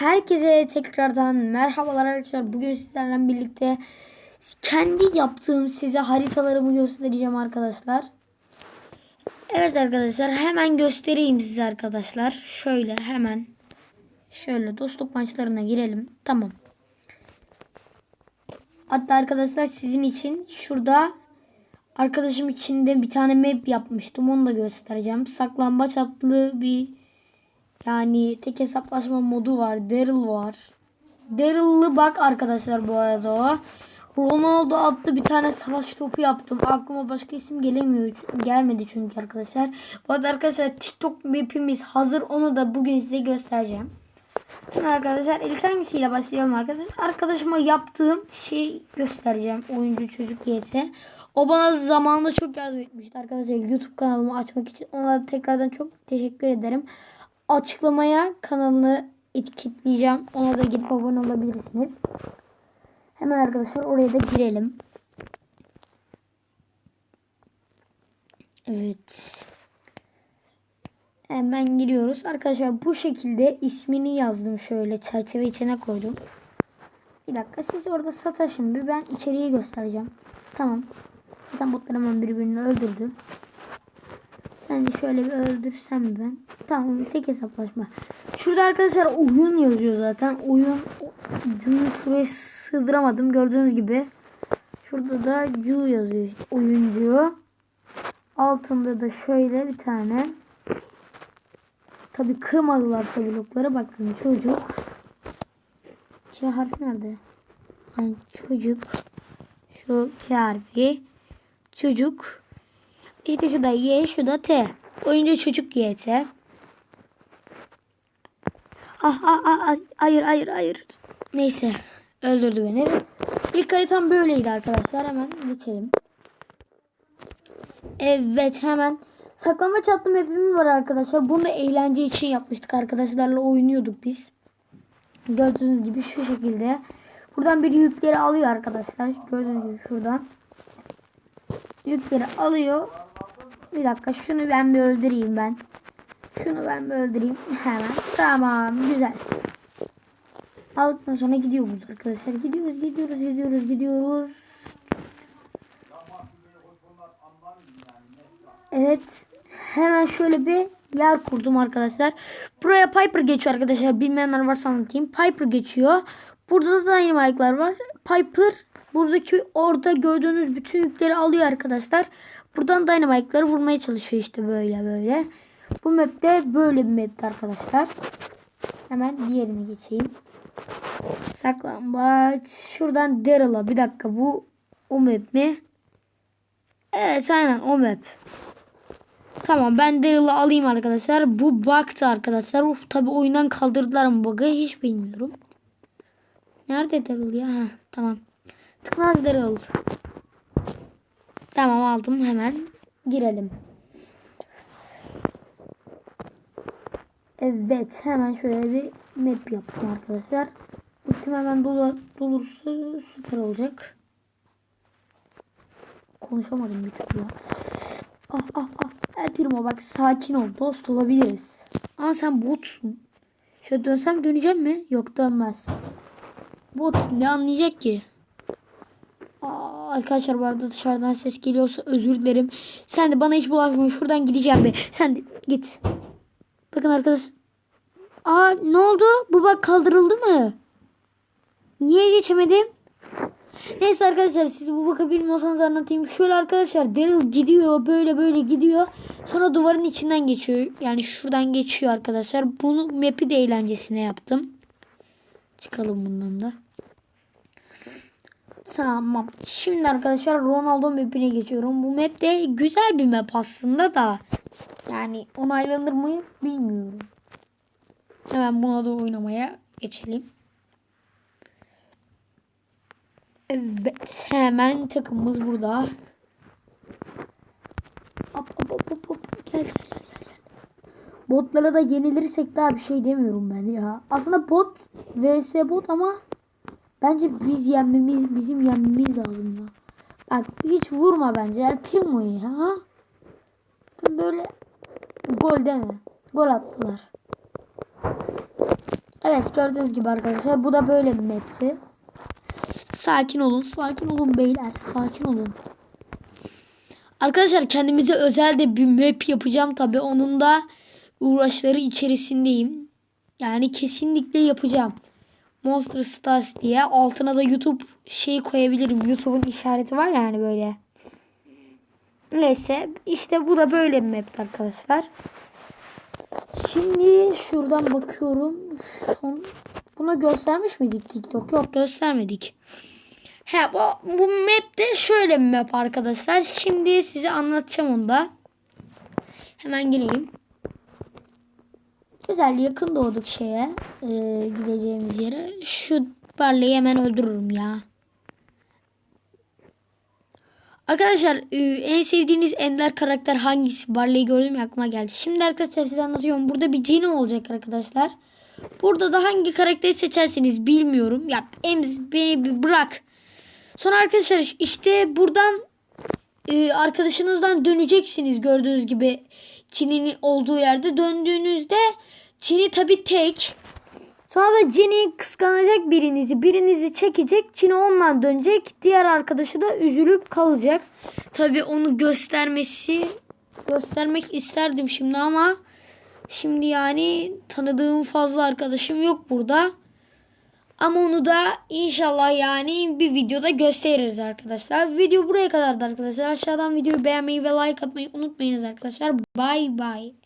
Herkese tekrardan merhabalar arkadaşlar. Bugün sizlerle birlikte kendi yaptığım size haritalarımı göstereceğim arkadaşlar. Evet arkadaşlar hemen göstereyim size arkadaşlar. Şöyle hemen şöyle dostluk maçlarına girelim. Tamam. Hatta arkadaşlar sizin için şurada arkadaşım için de bir tane map yapmıştım. Onu da göstereceğim. Saklambaç adlı bir yani tek hesaplaşma modu var. Daryl var. Daryl'lı bak arkadaşlar bu arada. Ronaldo adlı bir tane savaş topu yaptım. Aklıma başka isim gelemiyor. Gelmedi çünkü arkadaşlar. Bu arada arkadaşlar TikTok map'imiz hazır. Onu da bugün size göstereceğim. Arkadaşlar ilk hangisiyle başlayalım arkadaşlar. Arkadaşıma yaptığım şey göstereceğim. Oyuncu çocuk YT. O bana zamanında çok yardım etmişti arkadaşlar. YouTube kanalımı açmak için. Ona da tekrardan çok teşekkür ederim. Açıklamaya kanalını etiketleyeceğim. Ona da gidip abone olabilirsiniz. Hemen arkadaşlar oraya da girelim. Evet. Hemen giriyoruz. Arkadaşlar bu şekilde ismini yazdım şöyle çerçeve içine koydum. Bir dakika siz orada sataşın bir ben içeriği göstereceğim. Tamam. Zaten botlar hemen birbirini öldürdü. Sen de şöyle bir öldürsem ben. Tamam tek hesaplaşma. Şurada arkadaşlar oyun yazıyor zaten. Oyun Cu'yu şuraya sığdıramadım. Gördüğünüz gibi. Şurada da Cu yazıyor. işte, oyuncu. Altında da şöyle bir tane. Tabi kırmadılar blokları. Bakın çocuk. K harfi nerede? Yani çocuk. Şu K harfi. Çocuk. İşte şu da Y, şu da T. Oyuncu çocuk YT. Ah, ah, ah, ah, hayır, hayır, hayır. Neyse, öldürdü beni. İlk haritam böyleydi arkadaşlar. Hemen geçelim. Evet, hemen saklama çatlama hepimiz var arkadaşlar. Bunu da eğlence için yapmıştık arkadaşlarla oynuyorduk biz. Gördüğünüz gibi şu şekilde. Buradan bir yükleri alıyor arkadaşlar. Gördüğünüz gibi şuradan. Yükleri alıyor. Bir dakika şunu ben bir öldüreyim ben. Şunu ben bir öldüreyim hemen. Tamam güzel. Aldıktan sonra gidiyoruz arkadaşlar. Gidiyoruz gidiyoruz gidiyoruz gidiyoruz. Evet. Hemen şöyle bir yer kurdum arkadaşlar. Buraya Piper geçiyor arkadaşlar. Bilmeyenler varsa anlatayım. Piper geçiyor. Burada da Dynamite'lar var. Piper buradaki orada gördüğünüz bütün yükleri alıyor arkadaşlar. Buradan Dynamite'ları vurmaya çalışıyor işte böyle böyle. Bu map'te böyle bir map'ti arkadaşlar. Hemen diğerine geçeyim. Saklambaç. Şuradan Daryl'a. Bir dakika bu o map mi? Evet aynen o map. Tamam ben Daryl'ı alayım arkadaşlar. Bu bug'tı arkadaşlar. Uf, tabi oyundan kaldırdılar mı bug'ı hiç bilmiyorum. Nerede Daryl ya? Heh, tamam. Tıknaz Daryl. Tamam aldım hemen. Girelim. Evet hemen şöyle bir map yaptım arkadaşlar. Ultim hemen dolu, dolursa süper olacak. Konuşamadım bir türlü. Ah ah ah. El Primo bak sakin ol. Dost olabiliriz. Ama sen botsun. Şöyle dönsem döneceğim mi? Yok dönmez. Bot ne anlayacak ki? Arkadaşlar bu arada dışarıdan ses geliyorsa özür dilerim. Sen de bana hiç bulaşma. Şuradan gideceğim be. Sen de git. Bakın arkadaş. Aa ne oldu? Bu bak kaldırıldı mı? Niye geçemedim? Neyse arkadaşlar siz bu bakı bilmiyorsanız anlatayım. Şöyle arkadaşlar Daryl gidiyor böyle böyle gidiyor. Sonra duvarın içinden geçiyor. Yani şuradan geçiyor arkadaşlar. Bunu map'i de eğlencesine yaptım. Çıkalım bundan da. Tamam. Şimdi arkadaşlar Ronaldo map'ine geçiyorum. Bu map de güzel bir map aslında da. Yani onaylanır mı bilmiyorum. Hemen buna da oynamaya geçelim. Evet. Hemen takımımız burada. Hop hop hop hop hop. Gel gel gel gel. Botlara da yenilirsek daha bir şey demiyorum ben ya. Aslında bot vs bot ama bence biz yenmemiz bizim yenmemiz lazım ya. Bak hiç vurma bence El Primo'yu ya. Ben böyle gol deme. Gol attılar. Evet gördüğünüz gibi arkadaşlar bu da böyle bir map'ti. Sakin olun, sakin olun beyler, sakin olun. Arkadaşlar kendimize özel de bir map yapacağım tabi. Onun da uğraşları içerisindeyim. Yani kesinlikle yapacağım. Monster Stars diye altına da YouTube şey koyabilirim. YouTube'un işareti var yani böyle. Neyse işte bu da böyle bir map arkadaşlar. Şimdi şuradan bakıyorum. Son... Buna göstermiş miydik TikTok? Yok göstermedik. He bu, bu map de şöyle bir map arkadaşlar. Şimdi size anlatacağım onu da. Hemen gireyim. Güzel yakın doğduk şeye. e, gideceğimiz yere. Şu Barley'i hemen öldürürüm ya. Arkadaşlar e, en sevdiğiniz ender karakter hangisi? Barley'i gördüm ya aklıma geldi. Şimdi arkadaşlar size anlatıyorum. Burada bir Gino olacak arkadaşlar. Burada da hangi karakteri seçerseniz bilmiyorum. Ya Emz beni bir bırak. Sonra arkadaşlar işte buradan e, arkadaşınızdan döneceksiniz gördüğünüz gibi Çin'in olduğu yerde döndüğünüzde Çin'i tabi tek. Sonra da Jin'i kıskanacak birinizi, birinizi çekecek, Çin'e ondan dönecek. Diğer arkadaşı da üzülüp kalacak. Tabi onu göstermesi, göstermek isterdim şimdi ama şimdi yani tanıdığım fazla arkadaşım yok burada. Ama onu da inşallah yani bir videoda gösteririz arkadaşlar. Video buraya kadardı arkadaşlar. Aşağıdan videoyu beğenmeyi ve like atmayı unutmayınız arkadaşlar. Bye bye.